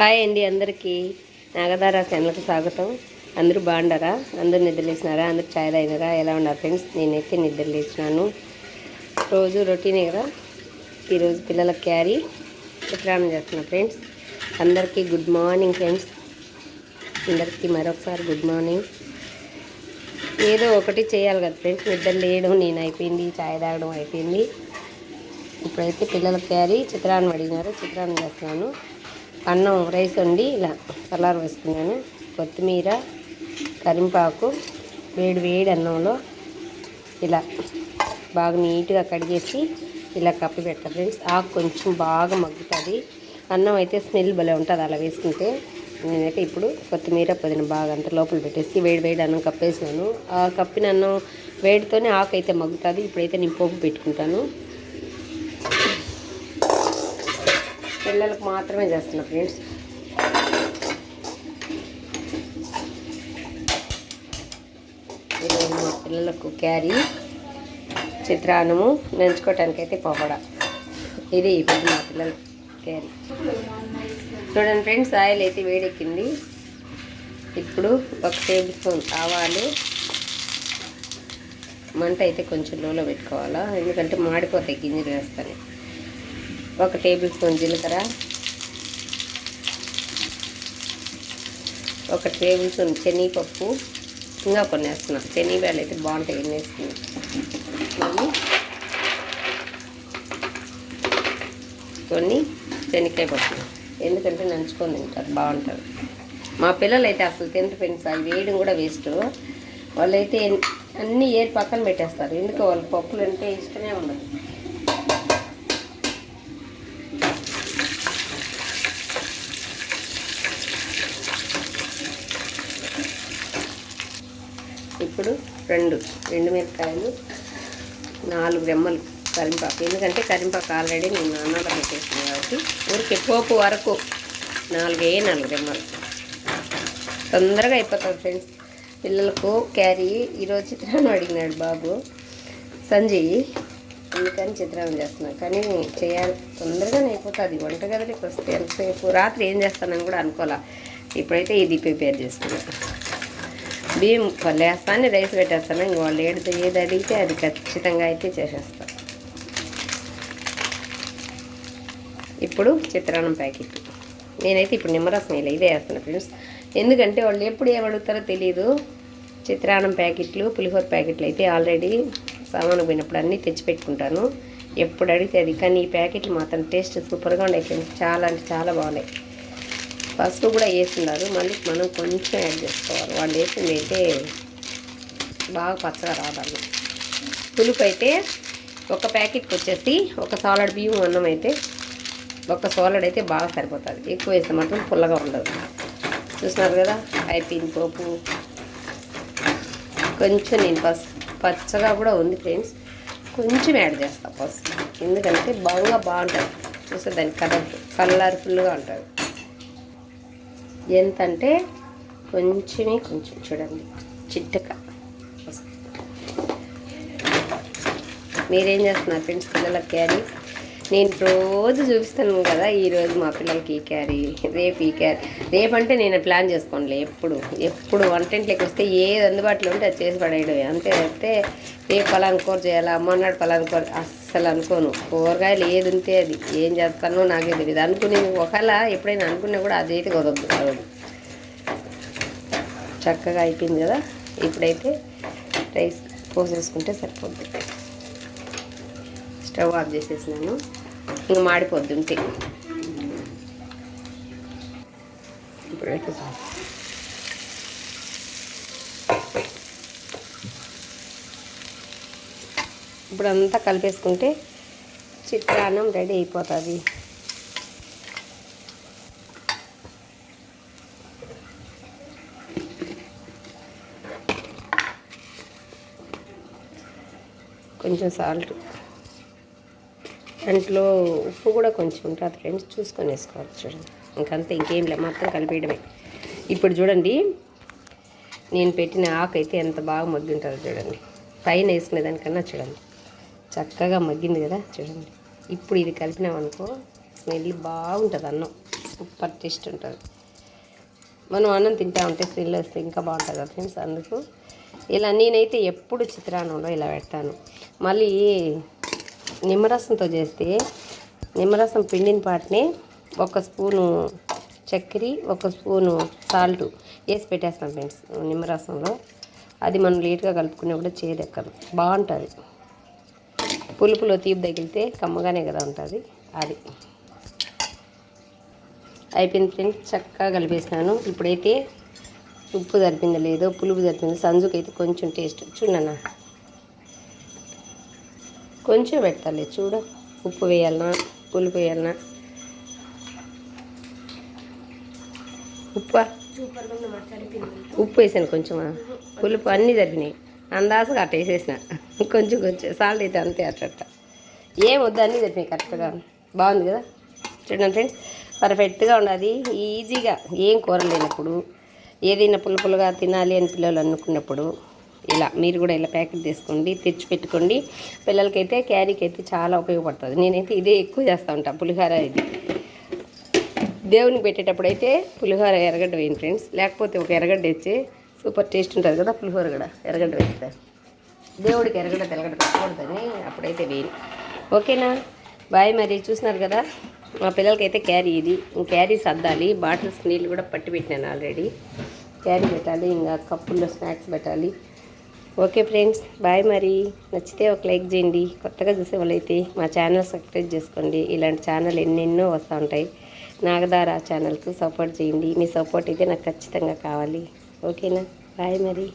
Hi అండి అందరికీ. నాగదార ఛానల్కి స్వాగతం. అందరూ బాగుండారా? అందరూ నిద్రలేసినారా అందరూ ఛాయ్ తాగినారా? ఎలా ఉన్నారు ఫ్రెండ్స్? నేనైతే నిద్రలేసినాను రోజు రొటీనే కదా? ఈరోజు పిల్లల క్యారీ చిత్రాన్నం చేస్తున్నా ఫ్రెండ్స్. అందరికీ గుడ్ మార్నింగ్ ఫ్రెండ్స్. అందరికీ మరొకసారి గుడ్ మార్నింగ్. ఏదో ఒకటి చేయాలి కదా ఫ్రెండ్స్. నిద్ర లేయడం నేను అయిపోయింది ఛాయ్ తాగడం అయిపోయింది. ఇప్పుడైతే పిల్లల క్యారీ చిత్రాన్నం అడిగినారు. చిత్రాన్నం చేస్తున్నాను. అన్నం రైస్ వండి ఇలా సలార్ వేసుకున్నాను. కొత్తిమీర కరింపాకు వేడి వేడి అన్నంలో ఇలా బాగా నీట్గా కడిగేసి ఇలా కప్పి పెట్టాలి ఫ్రెండ్స్. ఆకు కొంచెం బాగా మగ్గుతుంది. అన్నం అయితే స్మెల్ భలే ఉంటుంది అలా వేసుకుంటే. నేనైతే ఇప్పుడు కొత్తిమీర పుదీనా బాగా అంత లోపల పెట్టేసి వేడి వేడి అన్నం కప్పేసినాను. ఆ కప్పిన అన్నం వేడితోనే ఆకు అయితే మగ్గుతుంది. ఇప్పుడైతే నేను పోపు పెట్టుకుంటాను. పిల్లలకు మాత్రమే చేస్తున్నా ఫ్రెండ్స్ ఈరోజు మా పిల్లలకు క్యారీ చిత్రాన్నము నంచుకోవటానికి అయితే పోపడ ఇది ఇప్పుడు మా పిల్లల క్యారీ. చూడండి ఫ్రెండ్స్ ఆయిల్ అయితే వేడెక్కింది. ఇప్పుడు ఒక టేబుల్ స్పూన్ ఆవాలు. మంట అయితే కొంచెం లోలో పెట్టుకోవాలా? ఎందుకంటే మాడిపోతాయి గింజలు వేస్తాను. ఒక టేబుల్ స్పూన్ జీలకర్ర. ఒక టేబుల్ స్పూన్ శనగపప్పు. ఇంకా కొన్ని వేస్తున్నాం. శనగలు అయితే బాగుంటాయి ఎన్ని వేసుకున్నాం. కొన్ని శనక్కాయ పప్పు. ఎందుకంటే నంచుకొని తింటారు బాగుంటుంది మా పిల్లలు అయితే అసలు తింటారు ఫ్రెండ్స్ అవి వేయడం కూడా వేస్ట్. వాళ్ళైతే అన్నీ ఏరు పక్కన పెట్టేస్తారు. ఎందుకు వాళ్ళు పప్పులు అంటే ఇష్టమే ఉండదు ఇప్పుడు రెండు రెండు మిరపకాయలు నాలుగు రెమ్మలు కరింపాకు ఎందుకంటే కరింపాకు ఆల్రెడీ నేను అన్నంలో పెట్టేసాను కాబట్టి ఊరికి పోపు వరకు నాలుగే నాలుగు రెమ్మలు. తొందరగా అయిపోతుంది ఫ్రెండ్స్. పిల్లలకు క్యారీ ఈరోజు చిత్రాన్ని అడిగినాడు బాబు. సంజయ్ అందుకని చిత్రాన్ని చేస్తున్నాను. కానీ చేయాలి. తొందరగానే అయిపోతుంది. వంటగదికి వస్తే ఎంతసేపు? రాత్రి ఏం చేస్తానని కూడా అనుకోలే ఇప్పుడైతే ఇది ప్రిపేర్ చేస్తున్నాను బియ్యం వేస్తాను రైస్ పెట్టేస్తాను. ఇంక వాళ్ళు ఏది ఏది అడిగితే అది ఖచ్చితంగా అయితే చేసేస్తాను ఇప్పుడు చిత్రాన్నం ప్యాకెట్. నేనైతే ఇప్పుడు నిమ్మరసం ఇలా ఇదే వేస్తాను ఫ్రెండ్స్. ఎందుకంటే వాళ్ళు ఎప్పుడు ఏం అడుగుతారో తెలియదు చిత్రాన్నం ప్యాకెట్లు పులిహోర ప్యాకెట్లు అయితే ఆల్రెడీ సామాను పోయినప్పుడు అన్నీ తెచ్చిపెట్టుకుంటాను ఎప్పుడు అడిగితే అది. కానీ ఈ ప్యాకెట్లు మాత్రం టేస్ట్ సూపర్గా ఉన్నాయి ఫ్రెండ్స్. చాలా అంటే చాలా బాగున్నాయి. పసుపు కూడా వేసినారు మళ్ళీ మనం కొంచెం యాడ్ చేసుకోవాలి. వాళ్ళు వేసింది అయితే బాగా పచ్చగా రావాలి పులుపు అయితే ఒక ప్యాకెట్కి వచ్చేసి ఒక సాలడ్ బియ్యం అన్నం అయితే ఒక సాలడ్ అయితే బాగా సరిపోతుంది. ఎక్కువ వేస్తే మాత్రం పుల్లగా ఉండదు. చూస్తున్నారు కదా? అయిపోయింది పోపు. కొంచెం నేను పసుపు పచ్చగా కూడా ఉంది ఫ్రెండ్స్. కొంచెం యాడ్ చేస్తాను పసుపు. ఎందుకంటే బాగా బాగుంటుంది. చూస్తే దాని కలర్ కలర్ఫుల్గా ఉంటుంది. ఎంత అంటే కొంచెమే కొంచెం చూడండి చిట్టక మీరేం చేస్తున్నారు ఫ్రెండ్స్ పిల్లల క్యారీ నేను రోజు చూపిస్తాను కదా ఈరోజు మా పిల్లలకి ఈ క్యారీ రేపు ఈ క్యారీ. రేపు అంటే నేను ప్లాన్ చేసుకోనులే ఎప్పుడు ఎప్పుడు వంటింట్లోకి వస్తే ఏది అందుబాటులో ఉంటే అది చేసి పడేయడమే. అంతే అయితే రేపు పలానా కూర చేయాలా అమ్మన్నాడు పలానా కూర అస్సలు అనుకోను. కూరగాయలు ఏది ఉంటే అది ఏం చేస్తానో నాకే తెలియదు అనుకుని ఒకవేళ ఎప్పుడైనా అనుకున్నా కూడా అదైతే కుదరదు కుదరదు చక్కగా అయిపోయింది కదా? ఇప్పుడైతే రైస్ పోసేసుకుంటే సరిపోద్ది. స్టవ్ ఆఫ్ చేసేసినాను. ఇంక మాడిపోద్ది ఉంటే ఇప్పుడు అంతా కలిపేసుకుంటే చిత్రాన్నం రెడీ అయిపోతుంది. కొంచెం సాల్ట్. దాంట్లో ఉప్పు కూడా కొంచెం ఉంటుంది. ఫ్రెండ్స్ చూసుకొని వేసుకోవాలి చూడండి. ఇంకంతే ఇంకేం లే మొత్తం కలిపేయడమే. ఇప్పుడు చూడండి నేను పెట్టిన ఆకు అయితే ఎంత బాగా మగ్గి చూడండి. పైన వేసుకునే దానికన్నా చూడండి. చక్కగా మగ్గింది కదా చూడండి. ఇప్పుడు ఇది కలిపినామనుకో స్మెల్ బాగుంటుంది అన్నం. సూపర్ టేస్ట్ ఉంటుంది. మనం అన్నం తింటా ఉంటే స్మెల్ వస్తే ఇంకా బాగుంటుంది కదా ఫ్రెండ్స్. అందుకు ఇలా నేనైతే ఎప్పుడు చిత్రాన్నంలో ఇలా పెడతాను. మళ్ళీ నిమ్మరసంతో చేస్తే నిమ్మరసం పిండిన పాటనే ఒక స్పూను చక్కెర ఒక స్పూను సాల్ట్ వేసి పెట్టేస్తాం ఫ్రెండ్స్ నిమ్మరసంలో. అది మనం లేట్గా కూడా చేదెక్కదు బాగుంటుంది. పులుపులో తీపి తగిలితే కమ్మగానే కదా ఉంటుంది. అది అయిపోయింది ఫ్రెండ్స్. చక్కగా కలిపేసినాను. ఇప్పుడైతే ఉప్పు సరిపోయిందో లేదో పులుపు సరిపోయిందో సంజుకైతే అయితే కొంచెం టేస్ట్. చూడన్నా. కొంచెం పెట్టాలి చూడు. ఉప్పు వేయాలనా? పులుపు వేయాలనా? ఉప్పు? ఉప్పు వేసాను కొంచెమా పులుపు అన్నీ జరిగినాయి. అందాసగా అట్ట వేసేసిన. కొంచెం కొంచెం. సాల్ట్ అయితే అంతే అట్ట. ఏం వద్దు అన్నీ జరిగినాయి కరెక్ట్గా. బాగుంది కదా? చూడండి ఫ్రెండ్స్ పర్ఫెక్ట్గా ఉండాలి. ఈజీగా. ఏం కూర లేనప్పుడు ఏదైనా పులుపులుగా తినాలి అని పిల్లలు అనుకున్నప్పుడు ఇలా మీరు కూడా ఇలా ప్యాకెట్ తీసుకోండి తెచ్చి పెట్టుకోండి. పిల్లలకైతే క్యారీకి అయితే చాలా ఉపయోగపడుతుంది. నేనైతే ఇదే ఎక్కువ చేస్తూ ఉంటాను పులిహోర ఇది. దేవునికి పెట్టేటప్పుడు అయితే పులిహోర ఎరగడ్డ వేయండి ఫ్రెండ్స్. లేకపోతే ఒక ఎరగడ్డ వేస్తే సూపర్ టేస్ట్ ఉంటుంది కదా పులిహోర కూడా ఎరగడ్డ వేస్తే. దేవుడికి ఎరగడ తెలగడ పెట్టకూడదని అప్పుడైతే వేయను. ఓకేనా? బాయ్ మరి. చూసినారు కదా? మా పిల్లలకైతే క్యారీ ఇది. క్యారీ సర్దాలి. బాటిల్స్ నీళ్ళు కూడా పట్టి పెట్టినాను ఆల్రెడీ. క్యారీ పెట్టాలి ఇంకా కప్పుల్లో స్నాక్స్ పెట్టాలి. ఓకే ఫ్రెండ్స్ బాయ్ మరి. నచ్చితే ఒక లైక్ చేయండి. కొత్తగా చూసే వాళ్ళైతే మా ఛానల్ సబ్స్క్రైబ్ చేసుకోండి. ఇలాంటి ఛానల్ ఎన్నెన్నో వస్తూ ఉంటాయి. నాగదార ఛానల్కు సపోర్ట్ చేయండి. మీ సపోర్ట్ అయితే నాకు ఖచ్చితంగా కావాలి. ఓకేనా? బాయ్ మరి.